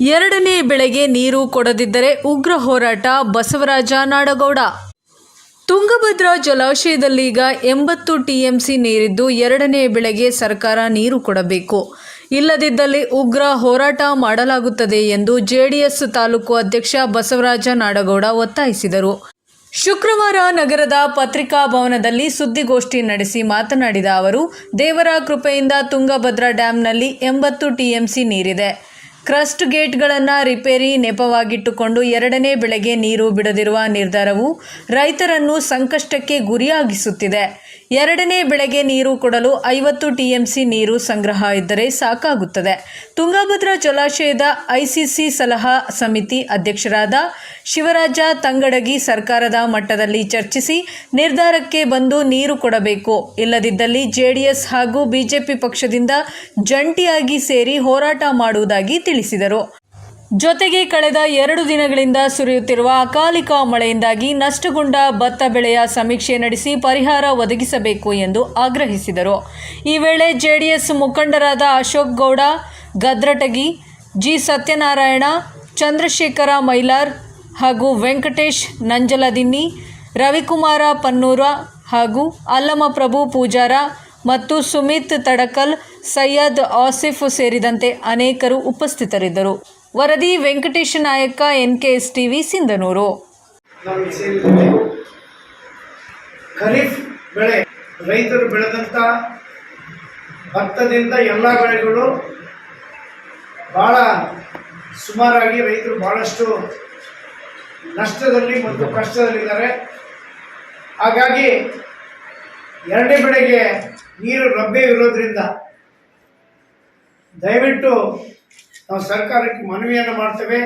ಎರಡನೇ ಬೆಳೆಗೆ ನೀರು ಕೊಡದಿದ್ದರೆ ಉಗ್ರ ಹೋರಾಟ ಬಸವರಾಜ ನಾಡಗೌಡ. ತುಂಗಭದ್ರಾ ಜಲಾಶಯದಲ್ಲೀಗ ಎಂಬತ್ತು ಟಿಎಂಸಿ ನೀರಿದ್ದು ಎರಡನೇ ಬೆಳೆಗೆ ಸರ್ಕಾರ ನೀರು ಕೊಡಬೇಕು. ಇಲ್ಲದಿದ್ದಲ್ಲಿ ಉಗ್ರ ಹೋರಾಟ ಮಾಡಲಾಗುತ್ತದೆ ಎಂದು ಜೆಡಿಎಸ್ ತಾಲೂಕು ಅಧ್ಯಕ್ಷ ಬಸವರಾಜ ನಾಡಗೌಡ ಒತ್ತಾಯಿಸಿದರು. ಶುಕ್ರವಾರ ನಗರದ ಪತ್ರಿಕಾ ಭವನದಲ್ಲಿ ಸುದ್ದಿಗೋಷ್ಠಿ ನಡೆಸಿ ಮಾತನಾಡಿದ ಅವರು, ದೇವರ ಕೃಪೆಯಿಂದ ತುಂಗಭದ್ರಾ ಡ್ಯಾಂನಲ್ಲಿ ಎಂಬತ್ತು ಟಿಎಂಸಿ ನೀರಿದೆ. ಕ್ರಸ್ಟ್ ಗೇಟ್ಗಳನ್ನು ರಿಪೇರಿ ನೆಪವಾಗಿಟ್ಟುಕೊಂಡು ಎರಡನೇ ಬೆಳೆಗೆ ನೀರು ಬಿಡದಿರುವ ನಿರ್ಧಾರವು ರೈತರನ್ನು ಸಂಕಷ್ಟಕ್ಕೆ ಗುರಿಯಾಗಿಸುತ್ತಿದೆ. ಎರಡನೇ ಬೆಳೆಗೆ ನೀರು ಕೊಡಲು ಐವತ್ತು ಟಿಎಂಸಿ ನೀರು ಸಂಗ್ರಹ ಇದ್ದರೆ ಸಾಕಾಗುತ್ತದೆ. ತುಂಗಭದ್ರಾ ಜಲಾಶಯದ ಐಸಿಸಿ ಸಲಹಾ ಸಮಿತಿ ಅಧ್ಯಕ್ಷರಾದ ಶಿವರಾಜ ತಂಗಡಗಿ ಸರ್ಕಾರದ ಮಟ್ಟದಲ್ಲಿ ಚರ್ಚಿಸಿ ನಿರ್ಧಾರಕ್ಕೆ ಬಂದು ನೀರು ಕೊಡಬೇಕು. ಇಲ್ಲದಿದ್ದಲ್ಲಿ ಜೆಡಿಎಸ್ ಹಾಗೂ ಬಿಜೆಪಿ ಪಕ್ಷದಿಂದ ಜಂಟಿಯಾಗಿ ಸೇರಿ ಹೋರಾಟ ಮಾಡುವುದಾಗಿ ತಿಳಿಸಿದರು. ಜೊತೆಗೆ ಕಳೆದ ಎರಡು ದಿನಗಳಿಂದ ಸುರಿಯುತ್ತಿರುವ ಅಕಾಲಿಕ ಮಳೆಯಿಂದಾಗಿ ನಷ್ಟಗೊಂಡ ಭತ್ತ ಬೆಳೆಯ ಸಮೀಕ್ಷೆ ನಡೆಸಿ ಪರಿಹಾರ ಒದಗಿಸಬೇಕು ಎಂದು ಆಗ್ರಹಿಸಿದರು. ಈ ವೇಳೆ ಜೆಡಿಎಸ್ ಮುಖಂಡರಾದ ಅಶೋಕ್ ಗೌಡ, ಗದ್ರಟಗಿ, ಜಿ ಸತ್ಯನಾರಾಯಣ, ಚಂದ್ರಶೇಖರ ಮೈಲಾರ್ ಹಾಗೂ ವೆಂಕಟೇಶ್ ನಂಜಲದಿನ್ನಿ, ರವಿಕುಮಾರ ಪನ್ನೂರ ಹಾಗೂ ಅಲ್ಲಮಪ್ರಭು ಪೂಜಾರ ಮತ್ತು ಸುಮಿತ್ ತಡಕಲ್, ಸೈಯದ್ ಆಸಿಫ್ ಸೇರಿದಂತೆ ಅನೇಕರು ಉಪಸ್ಥಿತರಿದ್ದರು. ವರದಿ ವೆಂಕಟೇಶ ನಾಯಕ ಎನ್ಕೆಎಸ್ ಟಿವಿ ಸಿಂಧನೂರು. ಟಿ ಇಲ್ಲಿ ಸೇರಿದ್ದೇವೆ ಖರೀಫ್ ಬೆಳೆ, ರೈತರು ಬೆಳೆದಂಥ ಭತ್ತದಿಂದ ಎಲ್ಲ ಬೆಳೆಗಳು ಬಹಳ ಸುಮಾರಾಗಿ ರೈತರು ಬಹಳಷ್ಟು ನಷ್ಟದಲ್ಲಿ ಮತ್ತು ಕಷ್ಟದಲ್ಲಿದ್ದಾರೆ. ಹಾಗಾಗಿ ಎರಡನೇ ಬೆಳೆಗೆ ನೀರು ಲಭ್ಯ ಇರೋದ್ರಿಂದ ದಯವಿಟ್ಟು ನಾವು ಸರ್ಕಾರಕ್ಕೆ ಮನವಿಯನ್ನು ಮಾಡ್ತೇವೆ.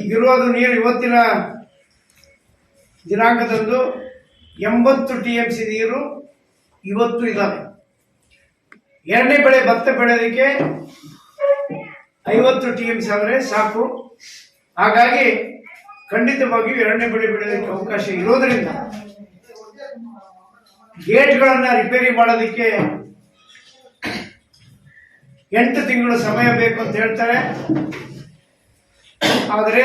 ಈಗಿರೋದು ನೀರು ಇವತ್ತಿನ ದಿನಾಂಕದಂದು ಎಂಬತ್ತು ಟಿ ಎಂ ಸಿ ನೀರು ಇವತ್ತು ಇದ್ದಾವೆ ಎರಡನೇ ಬೆಳೆ ಭತ್ತ ಬೆಳೆಯೋದಕ್ಕೆ ಐವತ್ತು ಟಿ ಎಂ ಸಿ ಆದರೆ ಸಾಕು. ಹಾಗಾಗಿ ಖಂಡಿತವಾಗಿಯೂ ಎರಡನೇ ಬೆಳೆ ಬೆಳೆಯೋದಕ್ಕೆ ಅವಕಾಶ ಇರೋದರಿಂದ ಗೇಟ್ಗಳನ್ನು ರಿಪೇರಿ ಮಾಡೋದಕ್ಕೆ ಎಂಟು ತಿಂಗಳು ಸಮಯ ಬೇಕು ಅಂತ ಹೇಳ್ತಾರೆ. ಆದರೆ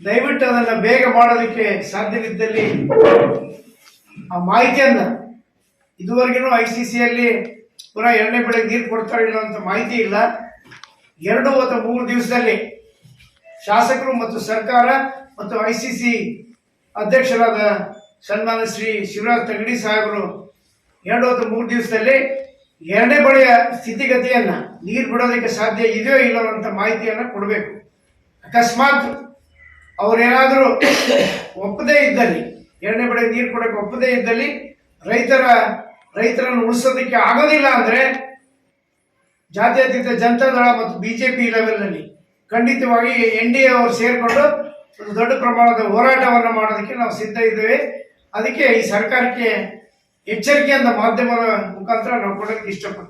ದಯವಿಟ್ಟು ಅದನ್ನು ಬೇಗ ಮಾಡೋದಕ್ಕೆ ಸಾಧ್ಯವಿದ್ದಲ್ಲಿ ಆ ಮಾಹಿತಿಯನ್ನ ಇದುವರೆಗೂ ಐ ಸಿ ಸಿಯಲ್ಲಿ ಪುನಃ ಎರಡನೇ ಬೆಳೆಗೆ ನೀರು ಕೊಡ್ತಾ ಇಲ್ಲ ಅಂತ ಮಾಹಿತಿ ಇಲ್ಲ. ಎರಡು ಅಥವಾ ಮೂರು ದಿವಸದಲ್ಲಿ ಶಾಸಕರು ಮತ್ತು ಸರ್ಕಾರ ಮತ್ತು ಐ ಸಿ ಸಿ ಅಧ್ಯಕ್ಷರಾದ ಸನ್ಮಾನ ಶ್ರೀ ಶಿವರಾಜ್ ತಂಗಡಿ ಸಾಹೇಬರು, ಎರಡು ಹೊತ್ತು ಮೂರು ದಿವಸದಲ್ಲಿ ಎರಡನೇ ಬಳೆಯ ಸ್ಥಿತಿಗತಿಯನ್ನ ನೀರು ಬಿಡೋದಕ್ಕೆ ಸಾಧ್ಯ ಇದೆಯೋ ಇಲ್ಲವೋ ಅಂತ ಮಾಹಿತಿಯನ್ನ ಕೊಡಬೇಕು. ಅಕಸ್ಮಾತ್ ಅವರೇನಾದರೂ ಒಪ್ಪದೇ ಇದ್ದಲ್ಲಿ, ಎರಡನೇ ಬಳೆ ನೀರು ಕೊಡಕ್ಕೆ ಒಪ್ಪದೇ ಇದ್ದಲ್ಲಿ ರೈತರ, ರೈತರನ್ನು ಉಳಿಸೋದಕ್ಕೆ ಆಗೋದಿಲ್ಲ ಅಂದ್ರೆ ಜಾತ್ಯತೀತ ಜನತಾದಳ ಮತ್ತು ಬಿಜೆಪಿ ಲೆವೆಲ್ನಲ್ಲಿ ಖಂಡಿತವಾಗಿ ಎನ್ ಡಿ ಎ ಅವರು ಸೇರಿಕೊಂಡು ಒಂದು ದೊಡ್ಡ ಪ್ರಮಾಣದ ಹೋರಾಟವನ್ನು ಮಾಡೋದಕ್ಕೆ ನಾವು ಸಿದ್ಧ ಇದ್ದೇವೆ. ಅದಕ್ಕೆ ಈ ಸರ್ಕಾರಕ್ಕೆ ಎಚ್ಚರಿಕೆಯಿಂದ ಮಾಧ್ಯಮದ ಮುಖಾಂತರ ನಾವು ಕೊಡೋಕೆ ಇಷ್ಟಪಡ್ತೀವಿ.